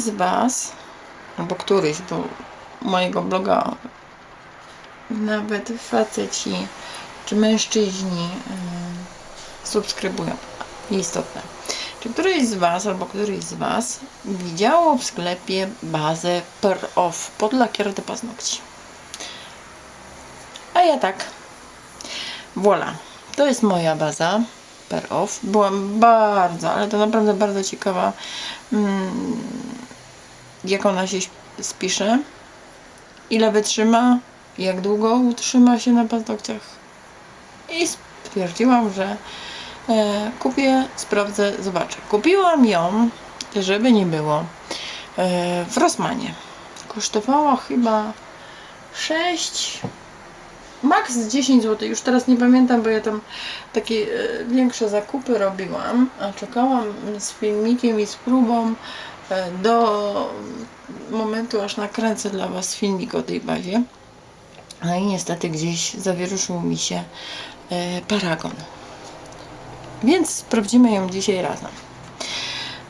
z Was, albo któryś, bo mojego bloga nawet faceci czy mężczyźni y, subskrybują. Istotne. Czy któryś z Was albo któryś z Was widziało w sklepie bazę Per Off pod lakier do paznokci? A ja tak. Voila. To jest moja baza Per Off. Byłam bardzo, ale to naprawdę bardzo ciekawa, mm, jak ona się spisze, ile wytrzyma, jak długo utrzyma się na paznokciach. I stwierdziłam, że e, kupię, sprawdzę, zobaczę. Kupiłam ją, żeby nie było, e, w Rossmanie. Kosztowała chyba 6 Max 10 zł, już teraz nie pamiętam, bo ja tam takie e, większe zakupy robiłam, a czekałam z filmikiem i z próbą do momentu, aż nakręcę dla Was filmik o tej bazie. No i niestety gdzieś zawieruszył mi się e, paragon. Więc sprawdzimy ją dzisiaj razem.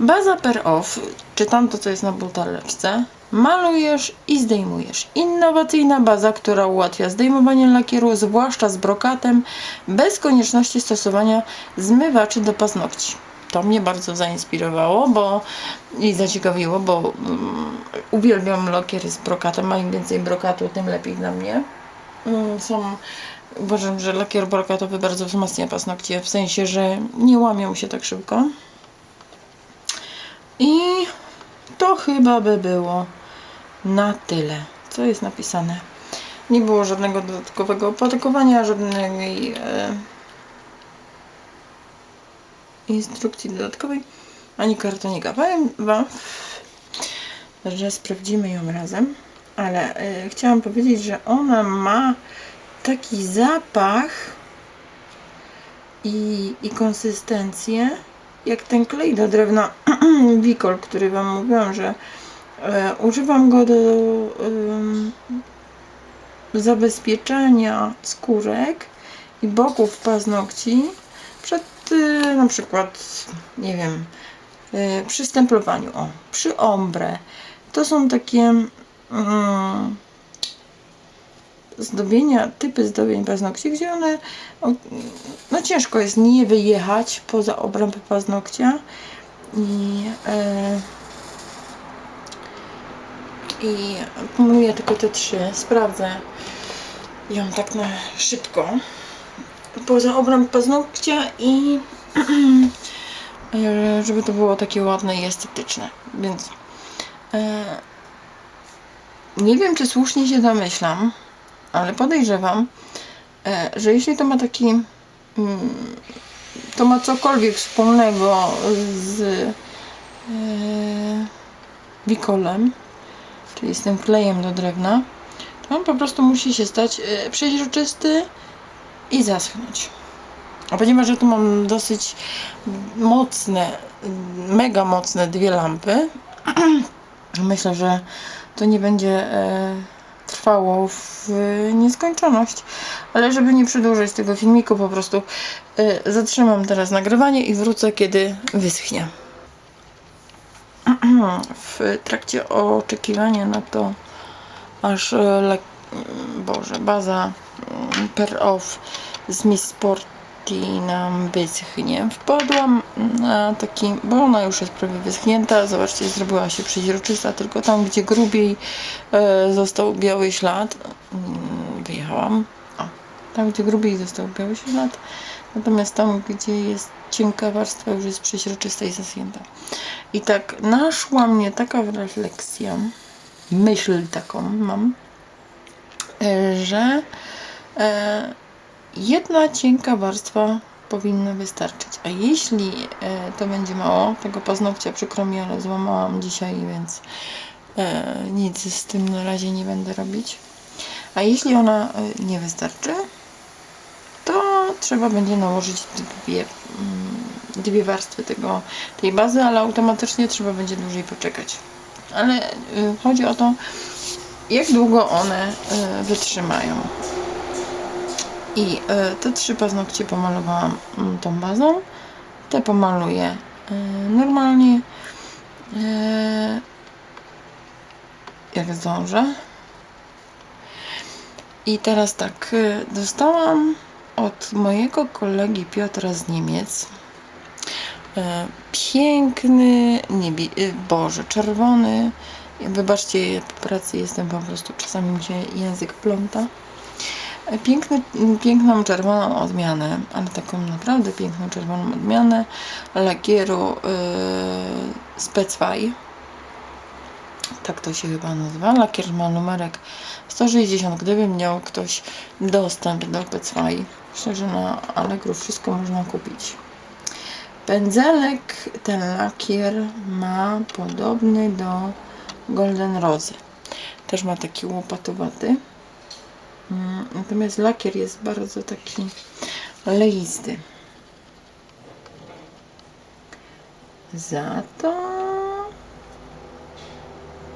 Baza per off, czytam to, co jest na buteleczce. Malujesz i zdejmujesz. Innowacyjna baza, która ułatwia zdejmowanie lakieru, zwłaszcza z brokatem, bez konieczności stosowania zmywaczy do paznokci. To mnie bardzo zainspirowało bo, i zaciekawiło, bo um, uwielbiam lakiery z brokatem, a im więcej brokatu, tym lepiej dla mnie. Mm, Są, uważam, że lakier brokatowy bardzo wzmacnia paznokcie, w sensie, że nie łamią się tak szybko. I to chyba by było na tyle. Co jest napisane? Nie było żadnego dodatkowego opakowania, żadnej e, instrukcji dodatkowej, ani kartonika. Powiem Wam, że sprawdzimy ją razem, ale e, chciałam powiedzieć, że ona ma taki zapach i, i konsystencję, jak ten klej do drewna Wikol, który Wam mówiłam, że e, używam go do em, zabezpieczania skórek i boków paznokci przed e, na przykład, nie wiem, e, przy stemplowaniu, o, przy ombre. To są takie mm, zdobienia, typy zdobień paznokci, gdzie one, no ciężko jest nie wyjechać poza obręb paznokcia i e, i pomyluję tylko te trzy, sprawdzę ją tak na szybko poza obręb paznokcia i e, żeby to było takie ładne i estetyczne, więc e, nie wiem czy słusznie się domyślam, ale podejrzewam, e, że jeśli to ma taki mm, to ma cokolwiek wspólnego z e, wikolem, czyli z tym klejem do drewna, to on po prostu musi się stać e, przeźroczysty i zaschnąć. A ponieważ ja tu mam dosyć mocne, mega mocne dwie lampy, myślę, że to nie będzie e, trwało w nieskończoność. Ale żeby nie przedłużać tego filmiku, po prostu e, zatrzymam teraz nagrywanie i wrócę, kiedy wyschnie. W trakcie oczekiwania na to, aż e. Boże, baza per off z Miss Sporty nam wyschnie. Wpadłam na taki, bo ona już jest prawie wyschnięta. Zobaczcie, zrobiła się przeźroczysta, tylko tam, gdzie grubiej e, został biały ślad, mm, wyjechałam. O, tam, gdzie grubiej został biały ślad, natomiast tam, gdzie jest cienka warstwa, już jest przeźroczysta i zaschnięta. I tak naszła mnie taka refleksja, myśl taką mam, e, że jedna cienka warstwa powinna wystarczyć. A jeśli e, to będzie mało, tego paznokcia przykro mi, ale złamałam dzisiaj, więc e, nic z tym na razie nie będę robić. A jeśli ona e, nie wystarczy, to trzeba będzie nałożyć dwie, mm, dwie warstwy tego, tej bazy, ale automatycznie trzeba będzie dłużej poczekać. Ale chodzi o to, jak długo one wytrzymają. I y, te trzy paznokcie pomalowałam mm, tą bazą. Te pomaluję y, normalnie. Y, jak zdążę. I teraz tak, dostałam od mojego kolegi Piotra z Niemiec e, piękny, niebie, boże, czerwony. Wybaczcie, po pracy jestem po prostu, czasami mi się język pląta. Piękny, piękną czerwoną odmianę, ale taką naprawdę piękną czerwoną odmianę lakieru yy, Specwaj. Tak to się chyba nazywa. Lakier ma numerek 160. Gdyby miał ktoś dostęp do Specwaj, myślę, że na Allegro wszystko można kupić. Pędzelek, ten lakier ma podobny do Golden Rosy. Też ma taki łopatowaty. Natomiast lakier jest bardzo taki leisty. Za to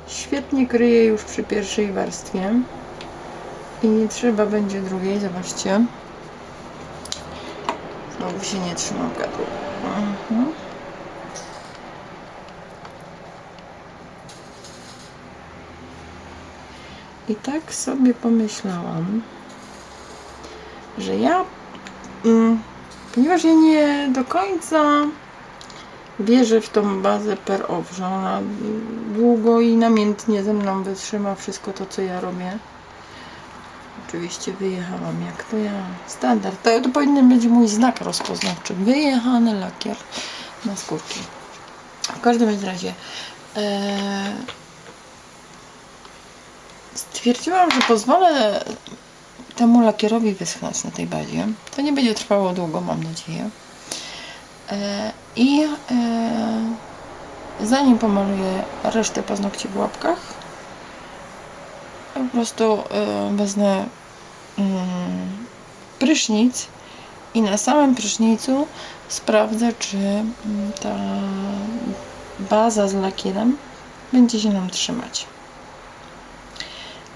świetnie kryje już przy pierwszej warstwie i nie trzeba będzie drugiej, zobaczcie. Znowu się nie trzymam gadło. Mhm. I tak sobie pomyślałam, że ja, mm, ponieważ ja nie do końca wierzę w tą bazę per że ona długo i namiętnie ze mną wytrzyma wszystko to, co ja robię. Oczywiście wyjechałam, jak to ja. Standard. To, to powinien być mój znak rozpoznawczy. Wyjechany lakier na skórki. W każdym razie e, stwierdziłam, że pozwolę temu lakierowi wyschnąć na tej bazie. To nie będzie trwało długo, mam nadzieję. E, I e, zanim pomaluję resztę paznokci w łapkach, po prostu e, wezmę mm, prysznic i na samym prysznicu sprawdzę, czy mm, ta baza z lakierem będzie się nam trzymać.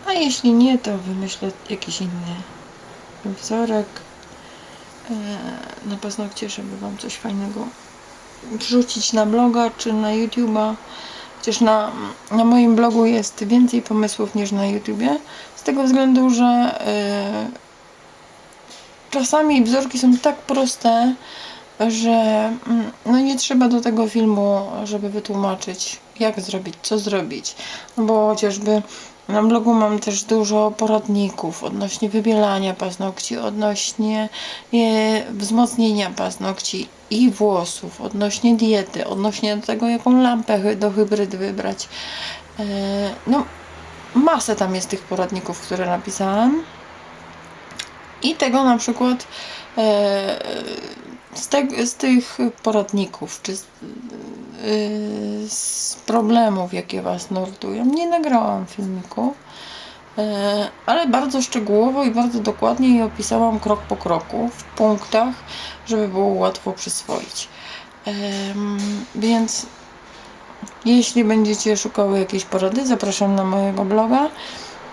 A jeśli nie, to wymyślę jakiś inny wzorek e, na paznokcie, żeby Wam coś fajnego wrzucić na bloga czy na YouTube'a. Chociaż na, na moim blogu jest więcej pomysłów niż na YouTubie. Z tego względu, że e, czasami wzorki są tak proste, że mm, no nie trzeba do tego filmu, żeby wytłumaczyć, jak zrobić, co zrobić. No bo chociażby na blogu mam też dużo poradników odnośnie wybielania paznokci, odnośnie e, wzmocnienia paznokci i włosów, odnośnie diety, odnośnie tego, jaką lampę do hybrydy wybrać. E, no, masę tam jest tych poradników, które napisałam. I tego na przykład e, z, te, z tych poradników, czy z, z problemów, jakie Was nurtują, nie nagrałam filmiku, e, ale bardzo szczegółowo i bardzo dokładnie je opisałam krok po kroku, w punktach, żeby było łatwo przyswoić. Więc jeśli będziecie szukały jakiejś porady, zapraszam na mojego bloga.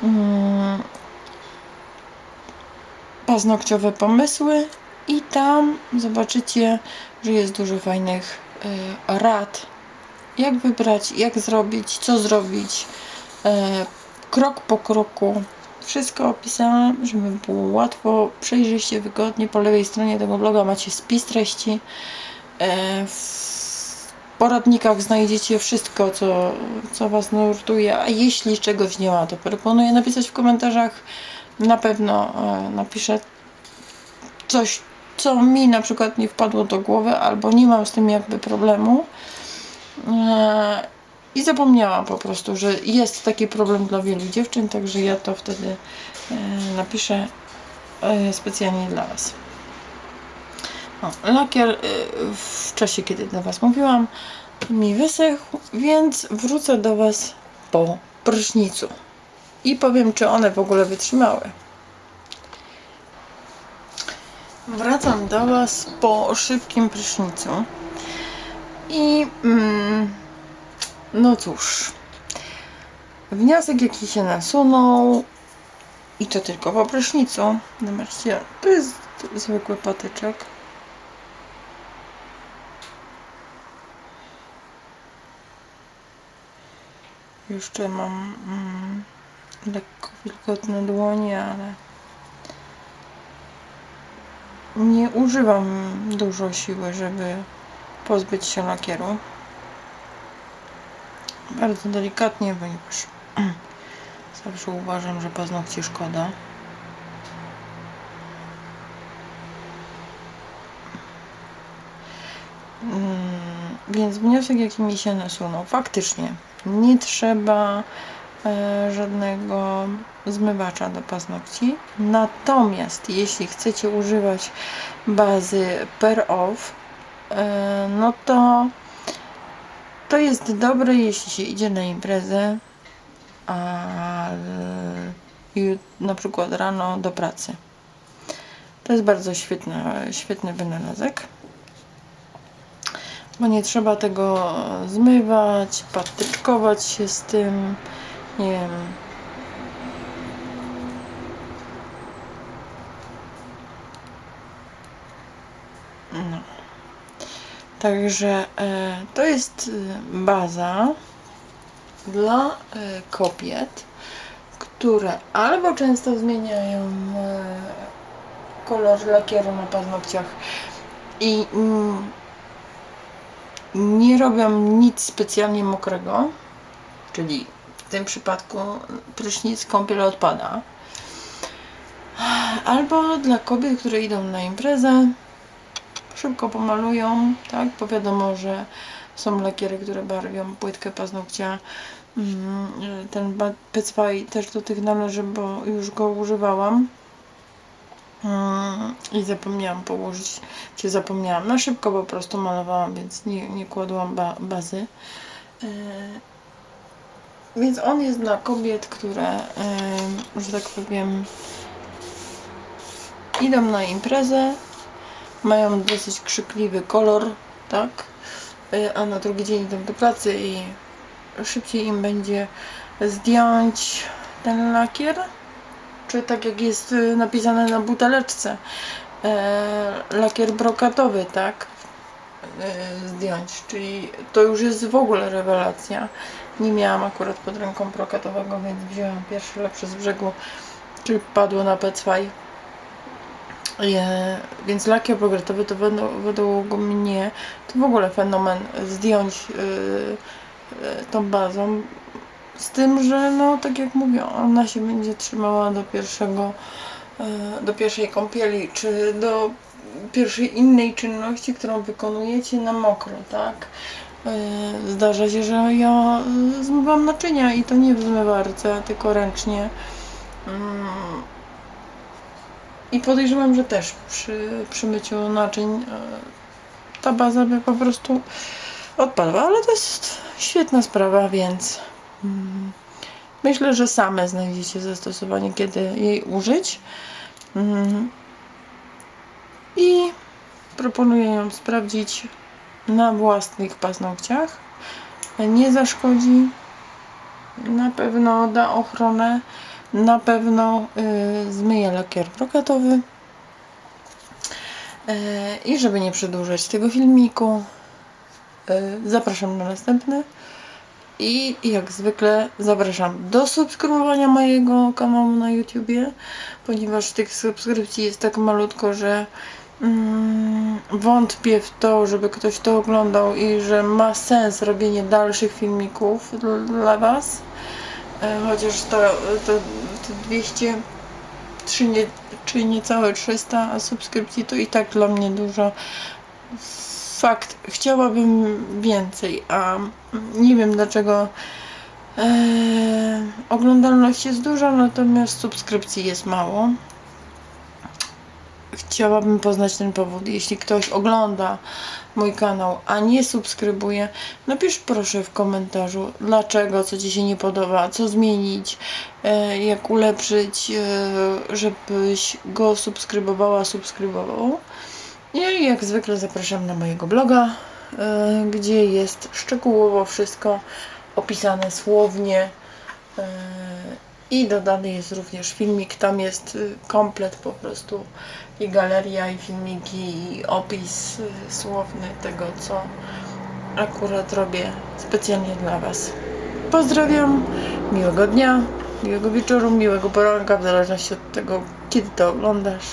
Mm, Paznokciowe pomysły i tam zobaczycie, że jest dużo fajnych y, rad, jak wybrać, jak zrobić, co zrobić, e, krok po kroku. Wszystko opisałam, żeby było łatwo, przejrzyście, wygodnie. Po lewej stronie tego bloga macie spis treści. E, w poradnikach znajdziecie wszystko, co, co Was nurtuje, a jeśli czegoś nie ma, to proponuję napisać w komentarzach. Na pewno e, napiszę coś, co mi na przykład nie wpadło do głowy, albo nie mam z tym jakby problemu. E, I zapomniałam po prostu, że jest taki problem dla wielu dziewczyn, także ja to wtedy e, napiszę e, specjalnie dla Was. O, lakier e, w czasie, kiedy do Was mówiłam, mi wysechł, więc wrócę do Was po prysznicu i powiem, czy one w ogóle wytrzymały. Wracam do Was po szybkim prysznicu. I mm, no cóż, wniosek jaki się nasunął i to tylko po prysznicu. Zobaczcie, to jest zwykły patyczek. Jeszcze mam mm, lekko wilgotne dłonie, ale nie używam dużo siły, żeby pozbyć się lakieru. Bardzo delikatnie, ponieważ zawsze uważam, że paznokci szkoda. Mm, Więc wniosek, jaki mi się nasunął, faktycznie nie trzeba żadnego zmywacza do paznokci. Natomiast jeśli chcecie używać bazy Per Off, e, no to to jest dobre, jeśli się idzie na imprezę, a na przykład rano do pracy. To jest bardzo świetny, świetny wynalazek bo nie trzeba tego zmywać, patyczkować się z tym, nie wiem. No. Także e, to jest e, baza dla e, kobiet, które albo często zmieniają kolor lakieru na paznokciach i nie robią nic specjalnie mokrego, czyli w tym przypadku prysznic, kąpiel odpada. Albo dla kobiet, które idą na imprezę, szybko pomalują, tak, bo wiadomo, że są lakiery, które barwią płytkę paznokcia. Mm, Ten ba- Pecwaj też do tych należy, bo już go używałam. Mm, I zapomniałam położyć, czy zapomniałam, na szybko po prostu malowałam, więc nie, nie kładłam ba bazy. Więc on jest dla kobiet, które, e, że tak powiem, idą na imprezę, mają dosyć krzykliwy kolor, tak? E, a na drugi dzień idą do pracy i szybciej im będzie zdjąć ten lakier czy tak jak jest y, napisane na buteleczce, e, lakier brokatowy, tak? E, zdjąć, czyli to już jest w ogóle rewelacja. Nie miałam akurat pod ręką brokatowego, więc wzięłam pierwszy lepszy z brzegu, czyli padło na P2. E, więc lakier brokatowy to według, według mnie to w ogóle fenomen zdjąć y, y, tą bazą, z tym, że no tak jak mówię, ona się będzie trzymała do pierwszego, do pierwszej kąpieli, czy do pierwszej innej czynności, którą wykonujecie na mokro, tak? E, Zdarza się, że ja e, zmywam naczynia i to nie w zmywarce, tylko ręcznie. Mm. I podejrzewam, że też przy, przy myciu naczyń e, ta baza by po prostu odpadła, ale to jest świetna sprawa, więc mm, myślę, że same znajdziecie zastosowanie, kiedy jej użyć. I proponuję ją sprawdzić na własnych paznokciach. Nie zaszkodzi, na pewno da ochronę, na pewno y, zmyje lakier brokatowy. E, I żeby nie przedłużać tego filmiku, y, zapraszam na następny. I jak zwykle zapraszam do subskrybowania mojego kanału na YouTubie, ponieważ tych subskrypcji jest tak malutko, że wątpię w to, żeby ktoś to oglądał i że ma sens robienie dalszych filmików dl- dla Was. E, Chociaż to, to, to 200 czy, nie, czy niecałe 300 subskrypcji to i tak dla mnie dużo. Fakt, chciałabym więcej, a nie wiem dlaczego e, oglądalność jest duża, natomiast subskrypcji jest mało. Chciałabym poznać ten powód. Jeśli ktoś ogląda mój kanał, a nie subskrybuje, napisz proszę w komentarzu, dlaczego, co Ci się nie podoba, co zmienić, e, jak ulepszyć, e, żebyś go subskrybowała, subskrybował. I jak zwykle zapraszam na mojego bloga, e, gdzie jest szczegółowo wszystko opisane słownie. I dodany jest również filmik. Tam jest y, komplet po prostu i galeria, i filmiki, i opis y, słowny tego, co akurat robię specjalnie dla Was. pozdrawiam, miłego dnia, miłego wieczoru, miłego poranka, w zależności od tego, kiedy to oglądasz.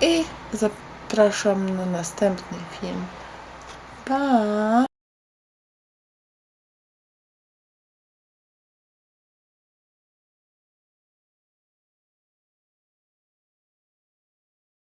I zapraszam na następny film. Pa!